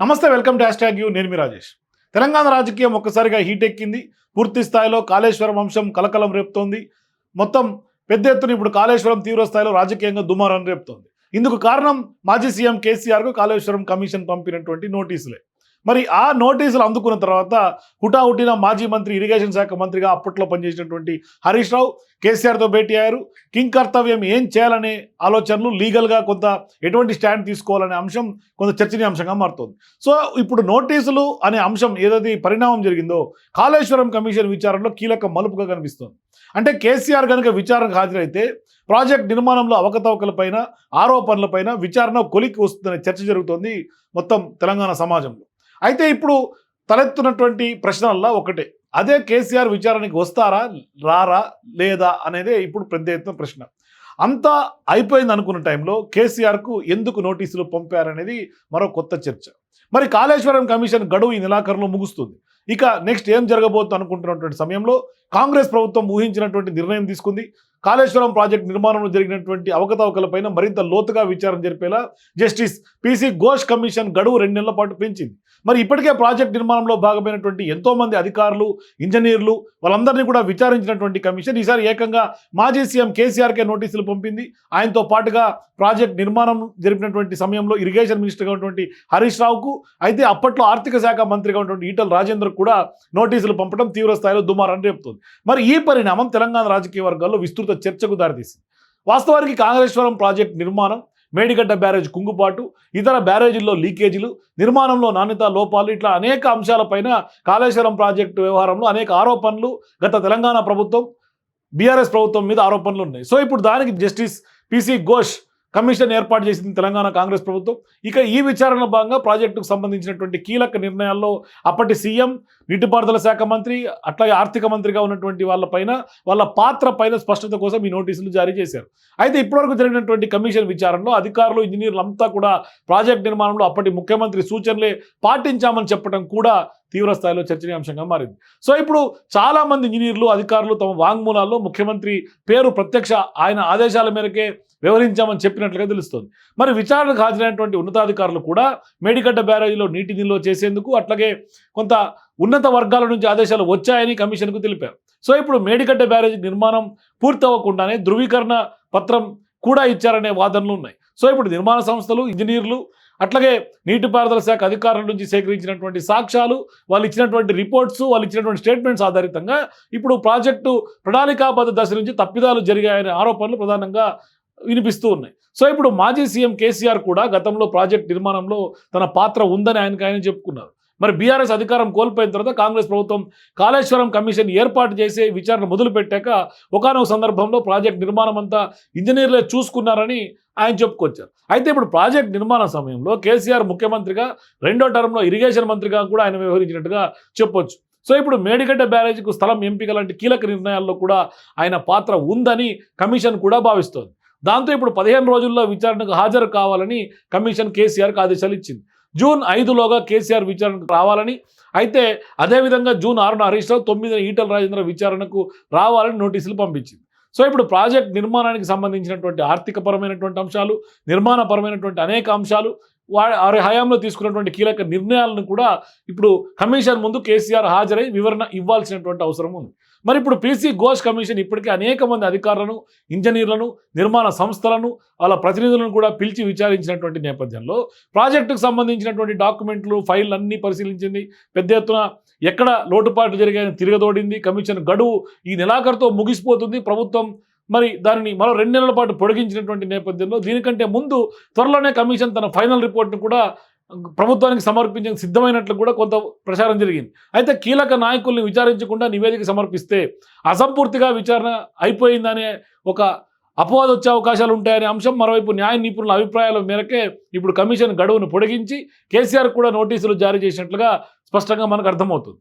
నమస్తే welcome to hashtag U. నేను మీ రాజేష్. తెలంగాణ రాజకీయం ఒక్కసారిగా హీట్ ఎక్కింది. పూర్తి స్థాయిలో కాళేశ్వరం అంశం కలకలం రేపుతోంది. మొత్తం పెద్ద ఎత్తున ఇప్పుడు కాళేశ్వరం తీవ్ర స్థాయిలో రాజకీయంగా దుమారం రేపుతోంది. ఇందుకు కారణం మాజీ సీఎం కేసీఆర్కు కాళేశ్వరం కమిషన్ పంపినటువంటి నోటీసులే. మరి ఆ నోటీసులు అందుకున్న తర్వాత హుటాహుటిన మాజీ మంత్రి ఇరిగేషన్ శాఖ మంత్రిగా అప్పట్లో పనిచేసినటువంటి హరీష్ రావు కేసీఆర్తో భేటీ అయ్యారు. కింగ్ కర్తవ్యం ఏం చేయాలనే ఆలోచనలు లీగల్గా కొంత ఎటువంటి స్టాండ్ తీసుకోవాలనే అంశం కొంత చర్చనీయాంశంగా మారుతోంది. సో ఇప్పుడు నోటీసులు అనే అంశం ఏదైతే పరిణామం జరిగిందో కాళేశ్వరం కమిషన్ విచారణలో కీలక మలుపుగా కనిపిస్తోంది. అంటే కేసీఆర్ కనుక విచారణకు హాజరైతే ప్రాజెక్ట్ నిర్మాణంలో అవకతవకలపైన ఆరోపణలపైన విచారణ కొలికి వస్తుందనే చర్చ జరుగుతోంది మొత్తం తెలంగాణ సమాజంలో. అయితే ఇప్పుడు తలెత్తున్నటువంటి ప్రశ్నల్లో ఒకటే. అదే కేసీఆర్ విచారణకి వస్తారా రారా లేదా అనేదే ఇప్పుడు పెద్ద ఎత్తున ప్రశ్న. అంతా అయిపోయింది అనుకున్న టైంలో కేసీఆర్కు ఎందుకు నోటీసులు పంపారనేది మరో కొత్త చర్చ. మరి కాళేశ్వరం కమిషన్ గడువు ఈ నెలాఖరులో ముగుస్తుంది. ఇక నెక్స్ట్ ఏం జరగబోతుంది అనుకుంటున్నటువంటి సమయంలో కాంగ్రెస్ ప్రభుత్వం ఊహించినటువంటి నిర్ణయం తీసుకుంది. కాళేశ్వరం ప్రాజెక్ట్ నిర్మాణంలో జరిగినటువంటి అవకతవకలపైన మరింత లోతుగా విచారణ జరిపేలా జస్టిస్ పిసి ఘోష్ కమిషన్ గడువు రెండు నెలల పాటు పెంచింది. మరి ఇప్పటికే ప్రాజెక్ట్ నిర్మాణంలో భాగమైనటువంటి ఎంతోమంది అధికారులు ఇంజనీర్లు వాళ్ళందరినీ కూడా విచారించినటువంటి కమిషన్ ఈసారి ఏకంగా మాజీ సీఎం కేసీఆర్కే నోటీసులు పంపింది. ఆయనతో పాటుగా ప్రాజెక్ట్ నిర్మాణం జరిపినటువంటి సమయంలో ఇరిగేషన్ మినిస్టర్గా ఉన్నటువంటి హరీష్ రావుకు అయితే అప్పట్లో ఆర్థిక శాఖ మంత్రిగా ఉన్నటువంటి ఈటల రాజేందర్ కూడా నోటీసులు పంపడం తీవ్ర స్థాయిలో దుమారాన్ని రేపుతుంది. మరి ఈ పరిణామం తెలంగాణ రాజకీయ వర్గాల్లో విస్తృత చర్చకు దారితీసింది. వాస్తవానికి కాంగ్రేశ్వరం ప్రాజెక్ట్ నిర్మాణం మేడిగడ్డ బ్యారేజ్ కుంగుపాటు ఇతర బ్యారేజీల్లో లీకేజీలు నిర్మాణంలో నాణ్యత లోపాలు ఇట్లా అనేక అంశాలపైన కాళేశ్వరం ప్రాజెక్టు వ్యవహారంలో అనేక ఆరోపణలు గత తెలంగాణ ప్రభుత్వం బీఆర్ఎస్ ప్రభుత్వం మీద ఆరోపణలు ఉన్నాయి. సో ఇప్పుడు దానికి జస్టిస్ పిసి ఘోష్ కమిషన్ ఏర్పాటు చేసింది తెలంగాణ కాంగ్రెస్ ప్రభుత్వం. ఇక ఈ విచారణ భాగంగా ప్రాజెక్టుకు సంబంధించినటువంటి కీలక నిర్ణయాల్లో అప్పటి సీఎం నీటిపారుదల శాఖ మంత్రి అట్లాగే ఆర్థిక మంత్రిగా ఉన్నటువంటి వాళ్ళపైన వాళ్ళ పాత్ర పైన స్పష్టత కోసం ఈ నోటీసులు జారీ చేశారు. అయితే ఇప్పటివరకు జరిగినటువంటి కమిషన్ విచారణలో అధికారులు ఇంజనీర్లు అంతా కూడా ప్రాజెక్ట్ నిర్మాణంలో అప్పటి ముఖ్యమంత్రి సూచనలే పాటించామని చెప్పడం కూడా తీవ్ర స్థాయిలో చర్చనీయాంశంగా మారింది. సో ఇప్పుడు చాలామంది ఇంజనీర్లు అధికారులు తమ వాంగ్మూలాల్లో ముఖ్యమంత్రి పేరు ప్రత్యక్ష ఆయన ఆదేశాల మేరకే వ్యవహరించామని చెప్పినట్లుగా తెలుస్తోంది. మరి విచారణకు హాజరైనటువంటి ఉన్నతాధికారులు కూడా మేడిగడ్డ బ్యారేజీలో నీటి నిల్వ చేసేందుకు అట్లాగే కొంత ఉన్నత వర్గాల నుంచి ఆదేశాలు వచ్చాయని కమిషన్కు తెలిపారు. సో ఇప్పుడు మేడిగడ్డ బ్యారేజీ నిర్మాణం పూర్తి అవ్వకుండానే ధృవీకరణ పత్రం కూడా ఇచ్చారనే వాదనలు ఉన్నాయి. సో ఇప్పుడు నిర్మాణ సంస్థలు ఇంజనీర్లు అట్లాగే నీటిపారుదల శాఖ అధికారుల నుంచి సేకరించినటువంటి సాక్ష్యాలు వాళ్ళు ఇచ్చినటువంటి రిపోర్ట్స్ వాళ్ళు ఇచ్చినటువంటి స్టేట్మెంట్స్ ఆధారితంగా ఇప్పుడు ప్రాజెక్టు ప్రణాళికాబద్ధ దశ నుంచి తప్పిదాలు జరిగాయనే ఆరోపణలు ప్రధానంగా వినిపిస్తూ ఉన్నాయి. సో ఇప్పుడు మాజీ సీఎం కేసీఆర్ కూడా గతంలో ప్రాజెక్ట్ నిర్మాణంలో తన పాత్ర ఉందని ఆయనకు ఆయన చెప్పుకున్నారు. మరి బీఆర్ఎస్ అధికారం కోల్పోయిన తర్వాత కాంగ్రెస్ ప్రభుత్వం కాళేశ్వరం కమిషన్ ఏర్పాటు చేసే విచారణ మొదలుపెట్టాక ఒకనొక సందర్భంలో ప్రాజెక్ట్ నిర్మాణం అంతా ఇంజనీర్లే చూసుకున్నారని ఆయన చెప్పుకొచ్చారు. అయితే ఇప్పుడు ప్రాజెక్ట్ నిర్మాణ సమయంలో కేసీఆర్ ముఖ్యమంత్రిగా రెండో టర్మ్లో ఇరిగేషన్ మంత్రిగా కూడా ఆయన వ్యవహరించినట్టుగా చెప్పొచ్చు. సో ఇప్పుడు మేడిగడ్డ బ్యారేజీకు స్థలం ఎంపిక లాంటి కీలక నిర్ణయాల్లో కూడా ఆయన పాత్ర ఉందని కమిషన్ కూడా భావిస్తోంది. దాంతో ఇప్పుడు పదిహేను రోజుల్లో విచారణకు హాజరు కావాలని కమిషన్ కేసీఆర్కి ఆదేశాలు ఇచ్చింది. జూన్ ఐదులోగా కేసీఆర్ విచారణకు రావాలని అయితే అదేవిధంగా జూన్ ఆరున హరీష్ రావు తొమ్మిదిన ఈటల రాజేంద్ర విచారణకు రావాలని నోటీసులు పంపించింది. సో ఇప్పుడు ప్రాజెక్ట్ నిర్మాణానికి సంబంధించినటువంటి ఆర్థికపరమైనటువంటి అంశాలు నిర్మాణపరమైనటువంటి అనేక అంశాలు వారి హయాంలో తీసుకున్నటువంటి కీలక నిర్ణయాలను కూడా ఇప్పుడు కమిషన్ ముందు కేసీఆర్ హాజరై వివరణ ఇవ్వాల్సినటువంటి అవసరం ఉంది. మరి ఇప్పుడు పీసీ ఘోష్ కమిషన్ ఇప్పటికే అనేక మంది అధికారులను ఇంజనీర్లను నిర్మాణ సంస్థలను వాళ్ళ ప్రతినిధులను కూడా పిలిచి విచారించినటువంటి నేపథ్యంలో ప్రాజెక్టుకు సంబంధించినటువంటి డాక్యుమెంట్లు ఫైల్ అన్నీ పరిశీలించింది. పెద్ద ఎత్తున ఎక్కడ లోటుపాట్లు జరిగాయని తిరగదోడింది. కమిషన్ గడువు ఈ నెలాఖరుతో ముగిసిపోతుంది. ప్రభుత్వం మరి దానిని మరో రెండు నెలల పాటు పొడిగించినటువంటి నేపథ్యంలో దీనికంటే ముందు త్వరలోనే కమిషన్ తన ఫైనల్ రిపోర్ట్ను కూడా ప్రభుత్వానికి సమర్పించే సిద్ధమైనట్లు కూడా కొంత ప్రచారం జరిగింది. అయితే కీలక నాయకుల్ని విచారించకుండా నివేదిక సమర్పిస్తే అసంపూర్తిగా విచారణ అయిపోయిందనే ఒక అపవాదం వచ్చే అవకాశాలు ఉంటాయనే అంశం. మరోవైపు న్యాయ నిపుణుల అభిప్రాయాల మేరకే ఇప్పుడు కమిషన్ గడువును పొడిగించి కేసీఆర్ కూడా నోటీసులు జారీ చేసినట్లుగా స్పష్టంగా మనకు అర్థమవుతుంది.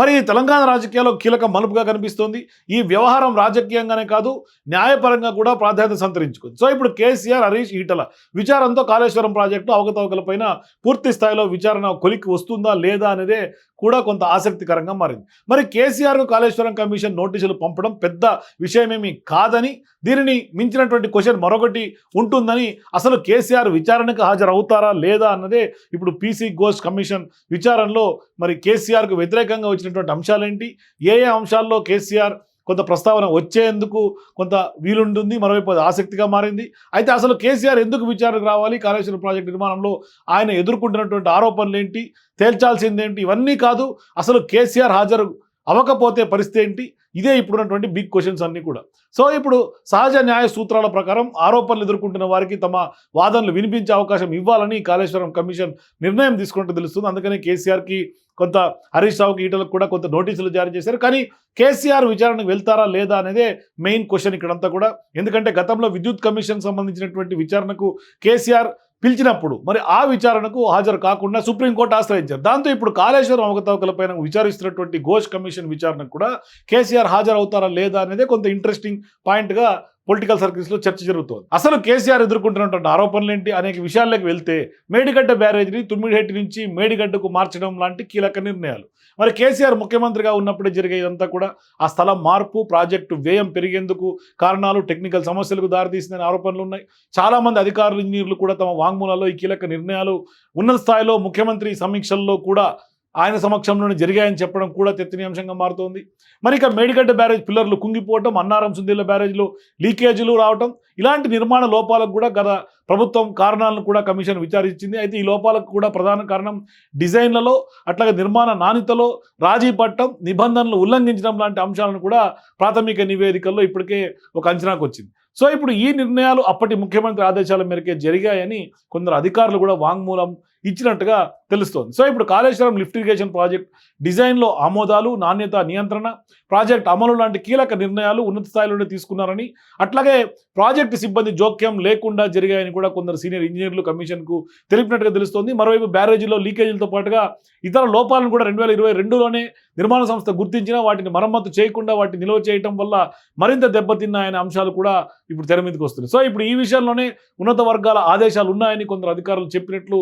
మరి తెలంగాణ రాజకీయాల్లో కీలక మలుపుగా కనిపిస్తోంది. ఈ వ్యవహారం రాజకీయంగానే కాదు న్యాయపరంగా కూడా ప్రాధాన్యత సంతరించుకుంది. సో ఇప్పుడు కేసీఆర్ హరీష్ ఈటల విచారంతో కాళేశ్వరం ప్రాజెక్టు అవకతవకలపైన పూర్తి స్థాయిలో విచారణ కొలికి వస్తుందా లేదా అనేదే కూడా కొంత ఆసక్తికరంగా మారింది. మరి కేసీఆర్కు కాళేశ్వరం కమిషన్ నోటీసులు పంపడం పెద్ద విషయమేమి కాదని దీనిని మించినటువంటి క్వశ్చన్ మరొకటి ఉంటుందని అసలు కేసీఆర్ విచారణకు హాజరవుతారా లేదా అన్నదే ఇప్పుడు పీసీ ఘోష్ కమిషన్ విచారణలో మరి కేసీఆర్కు వ్యతిరేకంగా వచ్చినటువంటి అంశాలేంటి? ఏ ఏ అంశాల్లో కేసీఆర్ కొంత ప్రస్తావన వచ్చేందుకు కొంత వీలుంటుంది మరోవైపు అది ఆసక్తిగా మారింది? అయితే అసలు కేసీఆర్ ఎందుకు విచారణకు రావాలి? కాళేశ్వరం ప్రాజెక్టు నిర్మాణంలో ఆయన ఎదుర్కొంటున్నటువంటి ఆరోపణలు ఏంటి తేల్చాల్సిందేంటి? ఇవన్నీ కాదు అసలు కేసీఆర్ హాజరు అవ్వకపోతే పరిస్థితి ఏంటి? ఇదే ఇప్పుడున్నటువంటి బిగ్ క్వశ్చన్స్ అన్నీ కూడా. సో ఇప్పుడు సహజ న్యాయ సూత్రాల ప్రకారం ఆరోపణలు ఎదుర్కొంటున్న వారికి తమ వాదనలు వినిపించే అవకాశం ఇవ్వాలని కాళేశ్వరం కమిషన్ నిర్ణయం తీసుకున్నట్టు తెలుస్తుంది. అందుకనే కేసీఆర్కి కొంత హరీష్ రావుకి ఈటలకు కూడా కొంత నోటీసులు జారీ చేశారు. కానీ కేసీఆర్ విచారణకు వెళ్తారా లేదా అనేదే మెయిన్ క్వశ్చన్ ఇక్కడంతా కూడా. ఎందుకంటే గతంలో విద్యుత్ కమిషన్ సంబంధించినటువంటి విచారణకు కేసీఆర్ పిలిచినప్పుడు మరి ఆ విచారణకు హాజరు కాకుండా సుప్రీంకోర్టు ఆశ్రయించారు. దాంతో ఇప్పుడు కాళేశ్వరం అవకతవకలపైన విచారిస్తున్నటువంటి ఘోష్ కమిషన్ విచారణకు కూడా కేసీఆర్ హాజరవుతారా లేదా అనేదే కొంత ఇంట్రెస్టింగ్ పాయింట్గా పొలిటికల్ సర్కిల్స్లో చర్చ జరుగుతోంది. అసలు కేసీఆర్ ఎదుర్కొంటున్నటువంటి ఆరోపణలు ఏంటి? అనేక విషయాల్లోకి వెళ్తే మేడిగడ్డ బ్యారేజ్ని తుమ్మిడిహెట్టి నుంచి మేడిగడ్డకు మార్చడం లాంటి కీలక నిర్ణయాలు. మరి కేసీఆర్ ముఖ్యమంత్రిగా ఉన్నప్పుడే జరిగేదంతా కూడా ఆ స్థలం మార్పు ప్రాజెక్టు వ్యయం పెరిగేందుకు కారణాలు టెక్నికల్ సమస్యలకు దారితీసిందని ఆరోపణలు ఉన్నాయి. చాలామంది అధికారులు ఇంజనీర్లు కూడా తమ వాంగ్మూలాల్లో ఈ కీలక నిర్ణయాలు ఉన్నత స్థాయిలో ముఖ్యమంత్రి సమీక్షల్లో కూడా ఆయన సమక్షంలోనే జరిగాయని చెప్పడం కూడా చర్చనీయాంశంగా మారుతోంది. మరి ఇక మేడిగడ్డ బ్యారేజ్ పిల్లర్లు కుంగిపోవటం అన్నారం సుందీల బ్యారేజ్లో లీకేజీలు రావటం ఇలాంటి నిర్మాణ లోపాలకు కూడా గత ప్రభుత్వం కారణాలను కూడా కమిషన్ విచారించింది. అయితే ఈ లోపాలకు కూడా ప్రధాన కారణం డిజైన్లలో అట్లాగే నిర్మాణ నాణ్యతలో రాజీ పట్టడం నిబంధనలు ఉల్లంఘించడం లాంటి అంశాలను కూడా ప్రాథమిక నివేదికల్లో ఇప్పటికే ఒక అంచనాకు వచ్చింది. సో ఇప్పుడు ఈ నిర్ణయాలు అప్పటి ముఖ్యమంత్రి ఆదేశాల మేరకే జరిగాయని కొందరు అధికారులు కూడా వాంగ్మూలం ఇచ్చినట్టుగా తెలుస్తోంది. సో ఇప్పుడు కాళేశ్వరం లిఫ్ట్ ఇరిగేషన్ ప్రాజెక్ట్ డిజైన్లో ఆమోదాలు నాణ్యత నియంత్రణ ప్రాజెక్ట్ అమలు లాంటి కీలక నిర్ణయాలు ఉన్నత స్థాయిలోనే తీసుకున్నారని అట్లాగే ప్రాజెక్టు సిబ్బంది జోక్యం లేకుండా జరిగాయని కూడా కొందరు సీనియర్ ఇంజనీర్లు కమిషన్కు తెలిపినట్టుగా తెలుస్తోంది. మరోవైపు బ్యారేజీలో లీకేజీలతో పాటుగా ఇతర లోపాలను కూడా రెండు వేల ఇరవై రెండులోనే నిర్మాణ సంస్థ గుర్తించినా వాటిని మరమ్మతు చేయకుండా వాటిని నిల్వ చేయటం వల్ల మరింత దెబ్బతిన్నాయనే అంశాలు కూడా ఇప్పుడు తెర మీదకి వస్తున్నాయి. సో ఇప్పుడు ఈ విషయంలోనే ఉన్నత వర్గాల ఆదేశాలు ఉన్నాయని కొందరు అధికారులు చెప్పినట్లు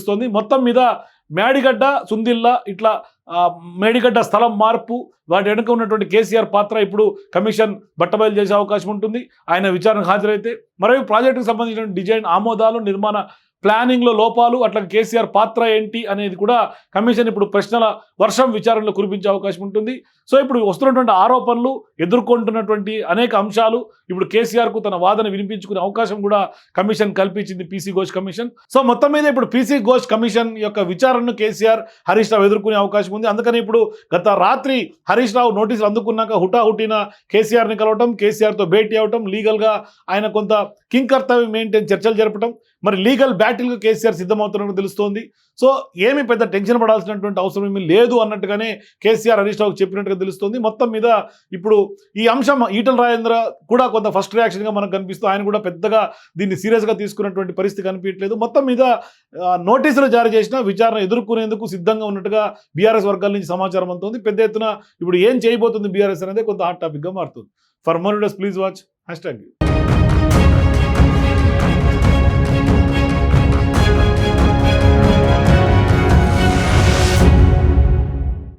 కనిపిస్తోంది. మొత్తం మీద మేడిగడ్డ సుందిల్లా ఇట్లా మేడిగడ్డ స్థలం మార్పు వాటి వెనుక ఉన్నటువంటి కేసీఆర్ పాత్ర ఇప్పుడు కమిషన్ బట్టబయలు చేసే అవకాశం ఉంటుంది. ఆయన విచారణకు హాజరైతే మరియు ప్రాజెక్టుకు సంబంధించిన డిజైన్ ఆమోదాలు నిర్మాణ ప్లానింగ్లో లోపాలు అట్లా కేసీఆర్ పాత్ర ఏంటి అనేది కూడా కమిషన్ ఇప్పుడు ప్రశ్నల వర్షం విచారణలో కురిపించే అవకాశం ఉంటుంది. సో ఇప్పుడు వస్తున్నటువంటి ఆరోపణలు ఎదుర్కొంటున్నటువంటి అనేక అంశాలు ఇప్పుడు కేసీఆర్కు తన వాదన వినిపించుకునే అవకాశం కూడా కమిషన్ కల్పించింది పీసీ ఘోష్ కమిషన్. సో మొత్తం మీద ఇప్పుడు పీసీ ఘోష్ కమిషన్ యొక్క విచారణను కేసీఆర్ హరీష్ రావు ఎదుర్కొనే అవకాశం ఉంది. అందుకని ఇప్పుడు గత రాత్రి హరీష్ రావు నోటీసులు అందుకున్నాక హుటాహుటిన కేసీఆర్ని కలవటం కేసీఆర్తో భేటీ అవటం లీగల్గా ఆయన కొంత కింకర్తవ్యం మెయింటైన్ చర్చలు జరపడం మరి లీగల్ బ్యాటిల్గా కేసీఆర్ సిద్ధమవుతున్నట్టు తెలుస్తోంది. సో ఏమీ పెద్ద టెన్షన్ పడాల్సినటువంటి అవసరం ఏమీ లేదు అన్నట్టుగానే కేసీఆర్ హరీష్ రావుకు చెప్పినట్టుగా తెలుస్తోంది. మొత్తం మీద ఇప్పుడు ఈ అంశం ఈటల రాజేంద్ర కూడా కొంత ఫస్ట్ రియాక్షన్గా మనకు కనిపిస్తూ ఆయన కూడా పెద్దగా దీన్ని సీరియస్గా తీసుకున్నటువంటి పరిస్థితి కనిపించట్లేదు. మొత్తం మీద నోటీసులు జారీ చేసిన విచారణ ఎదుర్కొనేందుకు సిద్ధంగా ఉన్నట్టుగా బీఆర్ఎస్ వర్గాల నుంచి సమాచారం అందుతుంది. పెద్ద ఎత్తున ఇప్పుడు ఏం చేయబోతుంది బీఆర్ఎస్ అనేది కొంత హాట్ టాపిక్గా మారుతుంది. For more days please watch. Hashtag